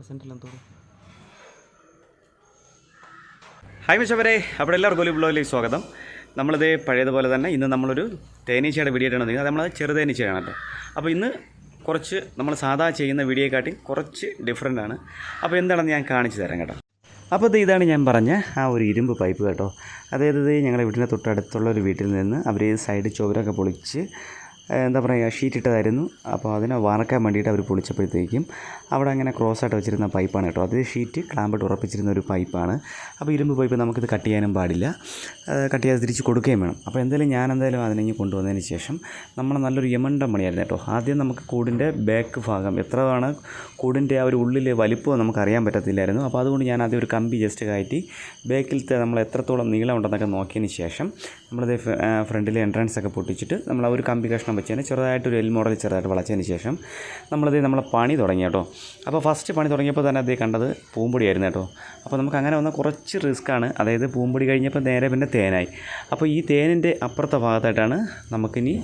പ്രസന്റില്ലെന്ന് തോന്നുന്നു. ഹായ് മിഷവരെ അവിടെ എല്ലാവർക്കും ഒരു ബ്ലോഗിലേക്ക് സ്വാഗതം. നമ്മളിത് പഴയതുപോലെ തന്നെ ഇന്ന് നമ്മളൊരു തേനീച്ചയുടെ വീഡിയോ ആണ് അത് നമ്മൾ ചെറുതേനീച്ചയാണ് കേട്ടോ. അപ്പോൾ ഇന്ന് കുറച്ച് നമ്മൾ സാധാ ചെയ്യുന്ന വീഡിയോയെക്കാട്ടി കുറച്ച് ഡിഫറെന്റ് ആണ്. അപ്പോൾ എന്താണെന്ന് ഞാൻ കാണിച്ചു തരാം കേട്ടോ. അപ്പോൾ ഇത് ഇതാണ് ഞാൻ പറഞ്ഞ ആ ഒരു ഇരുമ്പ് പൈപ്പ് കേട്ടോ. അതായത് ഞങ്ങളുടെ വീടിന്റെ തൊട്ടടുത്തുള്ള ഒരു വീട്ടിൽ നിന്ന് അവർ സൈഡ് ചുവരൊക്കെ പൊളിച്ച് എന്താ പറയുക ഷീറ്റ് ഇട്ടതായിരുന്നു. അപ്പോൾ അതിനെ വാർക്കാൻ വേണ്ടിയിട്ട് അവർ പൊളിച്ചപ്പോഴത്തേക്കും അവിടെ അങ്ങനെ ക്രോസ് ആയിട്ട് വെച്ചിരുന്ന പൈപ്പാണ് കേട്ടോ. അതിൽ ഷീറ്റ് ക്ലാമ്പിട്ട് ഉറപ്പിച്ചിരുന്ന ഒരു പൈപ്പാണ് അപ്പോൾ ഇരുമ്പ് പൈപ്പ് നമുക്കിത് കട്ട് ചെയ്യാനും പാടില്ല. കട്ട് ചെയ്യാതെ തിരിച്ച് കൊടുക്കുകയും വേണം. അപ്പോൾ എന്തായാലും ഞാൻ എന്തായാലും അതിനെ കൊണ്ടുവന്നതിന് ശേഷം നമ്മൾ നല്ലൊരു യമണ്ട മണിയായിരുന്നു കേട്ടോ. ആദ്യം നമുക്ക് കൂടിന്റെ ബാക്ക് ഭാഗം എത്രയാണ് കൂടിന്റെ ആ ഒരു ഉള്ളിലെ വലിപ്പം നമുക്ക് അറിയാൻ പറ്റത്തില്ലായിരുന്നു. അപ്പോൾ അതുകൊണ്ട് ഞാൻ ആദ്യം ഒരു കമ്പി ജസ്റ്റ് കയറ്റി ബാക്കിലത്തെ നമ്മൾ എത്രത്തോളം നീളം ഉണ്ടെന്നൊക്കെ നോക്കിയതിന് ശേഷം നമ്മളത് ഫ്രണ്ടിൽ എൻട്രൻസ് ഒക്കെ പൊട്ടിച്ചിട്ട് നമ്മൾ ആ ഒരു കമ്പി കഷ്ണം വെച്ചതിന് ചെറുതായിട്ട് ഒരു എൽ മോഡൽ ചെറുതായിട്ട് വളച്ചതിന് ശേഷം നമ്മളത് നമ്മളെ പണി തുടങ്ങി കേട്ടോ. അപ്പോൾ ഫസ്റ്റ് പണി തുടങ്ങിയപ്പോൾ തന്നെ അതേ കണ്ടത് പൂമ്പൊടിയായിരുന്നു കേട്ടോ. അപ്പോൾ നമുക്ക് അങ്ങനെ വന്ന കുറച്ച് റിസ്ക്കാണ് അതായത് പൂമ്പൊടി കഴിഞ്ഞപ്പോൾ നേരെ പിന്നെ തേനായി. അപ്പോൾ ഈ തേനിന്റെ അപ്പുറത്തെ ഭാഗത്തായിട്ടാണ് നമുക്കിനി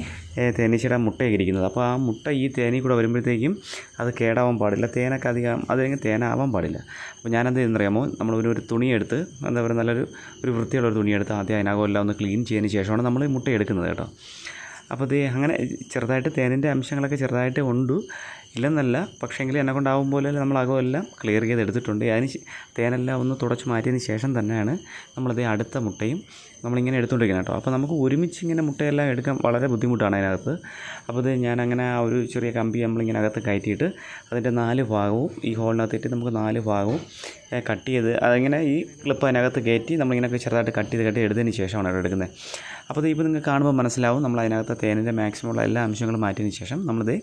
തേനീച്ചയുടെ മുട്ടയൊക്കെ ഇരിക്കുന്നത്. അപ്പോൾ ആ മുട്ട ഈ തേനീ കൂടെ വരുമ്പോഴത്തേക്കും അത് കേടാവാൻ പാടില്ല. തേനൊക്കെ അധികം അതല്ലെങ്കിൽ തേനാവാൻ പാടില്ല. അപ്പോൾ ഞാനെന്ത് ചെയ്യുന്നറിയാമോ? നമ്മൾ ഒരു തുണിയെടുത്ത് എന്താ പറയുക നല്ലൊരു ഒരു വൃത്തിയുള്ള ഒരു തുണിയെടുത്ത് ആദ്യം അതിനകം എല്ലാം ഒന്ന് ക്ലീൻ ചെയ്തതിന് ശേഷമാണ് നമ്മൾ മുട്ട എടുക്കുന്നത് കേട്ടോ. അപ്പോൾ ഇത് അങ്ങനെ ചെറുതായിട്ട് തേനിന്റെ അംശങ്ങളൊക്കെ ചെറുതായിട്ട് ഉണ്ട്. ഇല്ലെന്നല്ല പക്ഷേങ്കിൽ എന്നെ കൊണ്ടാവും പോലെ നമ്മൾ അകമെല്ലാം ക്ലിയർ ചെയ്ത് എടുത്തിട്ടുണ്ട് അതിന് തേനെല്ലാം ഒന്ന് തുടച്ച് മാറ്റിയതിന് ശേഷം തന്നെയാണ് നമ്മളത് അടുത്ത മുട്ടയും നമ്മളിങ്ങനെ എടുത്തുകൊണ്ടിരിക്കുന്നത് കേട്ടോ. അപ്പോൾ നമുക്ക് ഒരുമിച്ച് ഇങ്ങനെ മുട്ടയെല്ലാം എടുക്കാൻ വളരെ ബുദ്ധിമുട്ടാണ് അതിനകത്ത്. അപ്പോൾ ഇത് ഞാൻ അങ്ങനെ ആ ഒരു ചെറിയ കമ്പി നമ്മളിങ്ങനെ അകത്ത് കയറ്റിയിട്ട് അതിന്റെ നാല് ഭാഗവും ഈ ഹോളിനകത്തിട്ട് നമുക്ക് നാല് ഭാഗവും കട്ട് ചെയ്ത് അതിങ്ങനെ ഈ ക്ലിപ്പ് അതിനകത്ത് കയറ്റി നമ്മളിങ്ങനെ ചെറുതായിട്ട് കട്ട് ചെയ്ത് കട്ട് എടുത്തതിന് ശേഷമാണ് അവിടെ എടുക്കുന്നത്. അപ്പോൾ ഇത് ഇപ്പോൾ നിങ്ങൾക്ക് കാണുമ്പോൾ മനസ്സിലാവും നമ്മൾ അതിനകത്ത് തേനിന്റെ മാക്സിമം ഉള്ള എല്ലാ അംശങ്ങളും മാറ്റിയതിന് ശേഷം നമ്മളിത്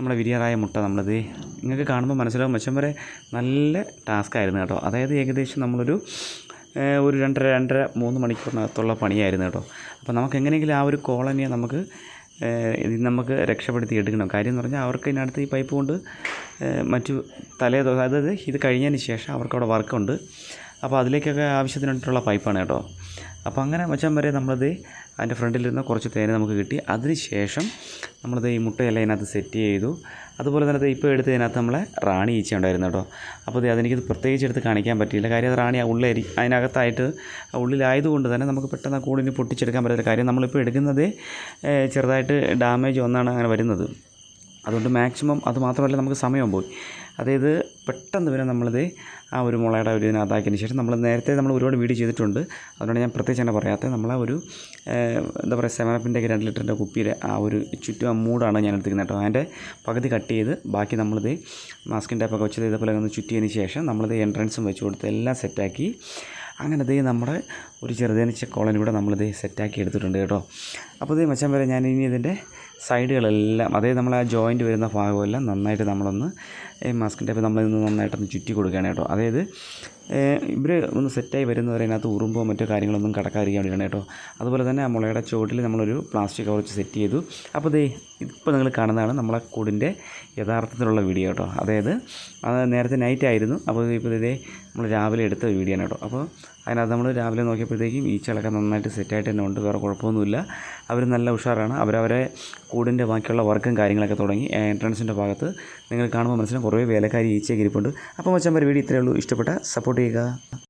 നമ്മുടെ വിരിയാറായ മുട്ട നമ്മളിത് നിങ്ങൾക്ക് കാണുമ്പോൾ മനസ്സിലാവും. മെച്ചം വരെ നല്ല ടാസ്ക് ആയിരുന്നു കേട്ടോ. അതായത് ഏകദേശം നമ്മളൊരു ഒരു രണ്ടര രണ്ടര മൂന്ന് മണിക്കൂറിനകത്തുള്ള പണിയായിരുന്നു കേട്ടോ. അപ്പോൾ നമുക്ക് എങ്ങനെയെങ്കിലും ആ ഒരു കോളനിയെ നമുക്ക് ഇത് നമുക്ക് രക്ഷപ്പെടുത്തി എടുക്കണം. കാര്യം എന്ന് പറഞ്ഞാൽ അവർക്ക് ഇതിനടുത്ത് ഈ പൈപ്പ് കൊണ്ട് മറ്റു തലേ അതായത് ഇത് കഴിഞ്ഞതിന് ശേഷം അവർക്കവിടെ വർക്കുണ്ട് അപ്പോൾ അതിലേക്കൊക്കെ ആവശ്യത്തിനായിട്ടുള്ള പൈപ്പാണ് കേട്ടോ. അപ്പോൾ അങ്ങനെ മച്ചാൻ വരെ നമ്മളത് അതിന്റെ ഫ്രണ്ടിലിരുന്ന കുറച്ച് തേനെ നമുക്ക് കിട്ടി. അതിന് ശേഷം നമ്മളത് ഈ മുട്ടയെല്ലാം ഇതിനകത്ത് സെറ്റ് ചെയ്തു. അതുപോലെ തന്നെ ഇപ്പോൾ എടുത്ത് അതിനകത്ത് നമ്മളെ റാണി ഈച്ച ഉണ്ടായിരുന്നു കേട്ടോ. അപ്പോൾ ദേ അതെനിക്കത് പ്രത്യേകിച്ച് എടുത്ത് കാണിക്കാൻ പറ്റിയില്ല. കാര്യം അത് റാണി ഉള്ളേരി അതിനകത്തായിട്ട് ഉള്ളിലായതുകൊണ്ട് തന്നെ നമുക്ക് പെട്ടെന്ന് കൂടിന് പൊട്ടിച്ചെടുക്കാൻ പറ്റില്ല. കാര്യം നമ്മളിപ്പോൾ എടുക്കുന്നത് ചെറുതായിട്ട് ഡാമേജ് ഒന്നാണ് അങ്ങനെ വരുന്നത്. അതുകൊണ്ട് മാക്സിമം അത് മാത്രമല്ല നമുക്ക് സമയം പോയി. അതായത് പെട്ടെന്ന് പിന്നെ നമ്മളിത് ആ ഒരു മുളയുടെ ഒരു ഇതിനകത്താക്കിയതിന് ശേഷം നമ്മൾ നേരത്തെ നമ്മൾ ഒരുപാട് വീഡിയോ ചെയ്തിട്ടുണ്ട്. അതുകൊണ്ട് ഞാൻ പ്രത്യേകിച്ച് തന്നെ പറയാത്തത് നമ്മളെ ഒരു എന്താ പറയുക സെവനപ്പിന്റെ രണ്ട് ലിറ്ററിന്റെ കുപ്പിയിലെ ആ ഒരു ചുറ്റും ആ മൂടാണ് ഞാൻ എടുത്തിരിക്കുന്നത് കേട്ടോ. അതിന്റെ പകുതി കട്ട് ചെയ്ത് ബാക്കി നമ്മളിത് മാസ്കിൻ ടൈപ്പൊക്കെ വെച്ചത് ഇതേപോലെ ഒന്ന് ചുറ്റിയതിന് ശേഷം നമ്മളിത് എൻട്രൻസും വെച്ച് കൊടുത്ത് എല്ലാം സെറ്റാക്കി അങ്ങനെ ദേ നമ്മുടെ ഒരു ചെറുതേനീച്ച കോളനി കൂടെ നമ്മളിത് സെറ്റാക്കി എടുത്തിട്ടുണ്ട് കേട്ടോ. അപ്പോൾ ഇത് മച്ചാൻ വരെ ഞാൻ ഇനി ഇതിന്റെ സൈഡുകളെല്ലാം അതായത് നമ്മൾ ആ ജോയിന്റ് വരുന്ന ഭാഗമെല്ലാം നന്നായിട്ട് നമ്മളൊന്ന് ഈ മാസ്കിന്റെ അപ്പം നമ്മളിന്ന് നന്നായിട്ടൊന്ന് ചുറ്റി കൊടുക്കുകയാണ് കേട്ടോ. അതായത് ഇവർ ഒന്ന് സെറ്റായി വരുന്നവരെ അതിനകത്ത് ഉറുമ്പോ മറ്റോ കാര്യങ്ങളൊന്നും കടക്കാതിരിക്കാൻ വേണ്ടിയാണ് കേട്ടോ. അതുപോലെ തന്നെ ആ മുളയുടെ ചുവട്ടിൽ നമ്മളൊരു പ്ലാസ്റ്റിക് കവർ വെച്ച് സെറ്റ് ചെയ്തു. അപ്പോൾ ദേ ഇപ്പോൾ നിങ്ങൾ കാണുന്നതാണ് നമ്മളെ കൂടിന്റെ യഥാർത്ഥത്തിലുള്ള വീഡിയോ കേട്ടോ. അതായത് അത് നേരത്തെ നൈറ്റ് ആയിരുന്നു അപ്പോൾ ഇപ്പോൾ ഇതേ നമ്മൾ രാവിലെ എടുത്ത വീഡിയോ ആണ് കേട്ടോ. അപ്പോൾ അതിനകത്ത് നമ്മൾ രാവിലെ നോക്കിയപ്പോഴത്തേക്കും ഈച്ചകളൊക്കെ നന്നായിട്ട് സെറ്റായിട്ട് തന്നെ ഉണ്ട് വേറെ കുഴപ്പമൊന്നുമില്ല. അവർ നല്ല ഉഷാറാണ്. അവരവരെ കൂടിന്റെ ബാക്കിയുള്ള വർക്കും കാര്യങ്ങളൊക്കെ തുടങ്ങി എൻട്രൻസിന്റെ ഭാഗത്ത് നിങ്ങൾ കാണുമ്പോൾ മനസ്സിലാകും കുറേ വേലക്കാരി ഈച്ചയൊക്കെ ഇരിപ്പുണ്ട്. അപ്പോൾ മച്ചാൻ വീഡിയോ ഇത്രയേ ഉള്ളൂ. ഇഷ്ടപ്പെട്ട സപ്പോർട്ട് ചെയ്യുക.